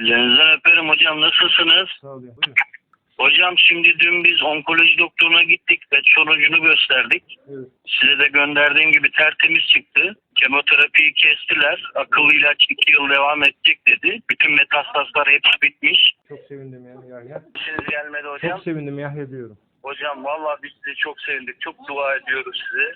Ellerinizden öperim hocam nasılsınız? Sağ ol ya. Buyurun. Hocam şimdi dün biz onkoloji doktoruna gittik ve sonucunu gösterdik. Evet. Size de gönderdiğim gibi tertemiz çıktı. Kemoterapiyi kestiler. Akıllı ilaç 2 yıl devam edecek dedi. Bütün metastaslar hepsi bitmiş. Çok sevindim ya Yahya. Siz gelmedi hocam. Çok sevindim Yahya diyorum. Hocam vallahi biz sizi çok sevindik. Çok dua ediyoruz size.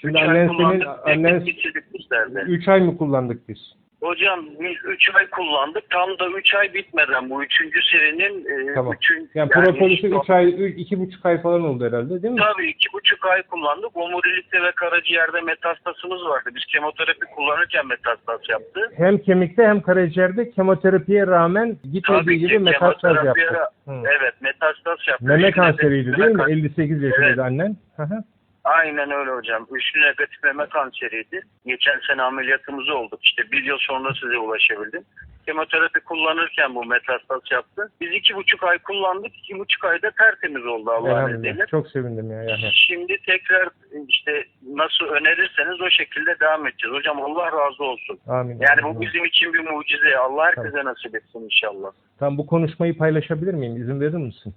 Şimdi annen senin, annen hepsi bitirmişlerdi. 3 ay mı kullandık biz? Hocam biz 3 ay kullandık. Tam da 3 ay bitmeden bu 3. serinin e, Tamam. üçün- Yani yani propolis'i işte- 3 ay, 2,5 ay falan oldu herhalde değil mi? Tabii iki buçuk ay kullandık. Omurilikte ve karaciğerde metastasımız vardı. Biz kemoterapi kullanırken metastas yaptı. Hem kemikte hem karaciğerde kemoterapiye rağmen gitmediği gibi metastaz yaptı. Hı. Evet metastas yaptı. Meme Üçlü kanseriydi değil mi? meme kan- 58 yaşındaydı annen. Hı hı. Aynen öyle hocam. Üçlü negatif meme kanseriydi. Geçen sene ameliyatımız olduk. İşte bir yıl sonra size ulaşabildim. Kemoterapi kullanırken bu metastas yaptı. Biz iki buçuk ay kullandık. iki buçuk ayda tertemiz oldu Allah'ın izniyle. Çok sevindim ya Yahya. Şimdi tekrar işte nasıl önerirseniz o şekilde devam edeceğiz. Hocam Allah razı olsun. Amin. Yani bu Amin. bizim için bir mucize. Allah herkese nasip etsin inşallah. Tamam bu konuşmayı paylaşabilir miyim? İzin verir misin?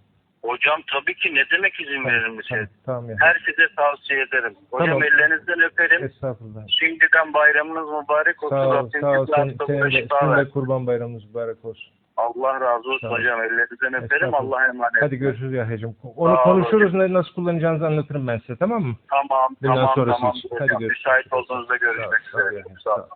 Hocam tabii ki ne demek izin verir misiniz? Tamam, tamam ya. Herkese tavsiye ederim. Hocam Tamam. ellerinizden öperim. Estağfurullah. Şimdiden bayramınız mübarek olsun. Sağ ol, sağ ol. Sen, senin, de, senin de kurban bayramınız mübarek olsun. Allah razı olsun ol. hocam. Ellerinizden öperim. Allah'a emanet. Hadi görüşürüz Yahya'cığım. Onu Sağ konuşuruz. Ne, nasıl kullanacağınızı anlatırım ben size tamam mı? Tamam, Bundan tamam, sonrası tamam. için. hocam. Hadi görüşürüz. Müsait olduğunuzda görüşmek üzere. Sağ ol. sağ ol.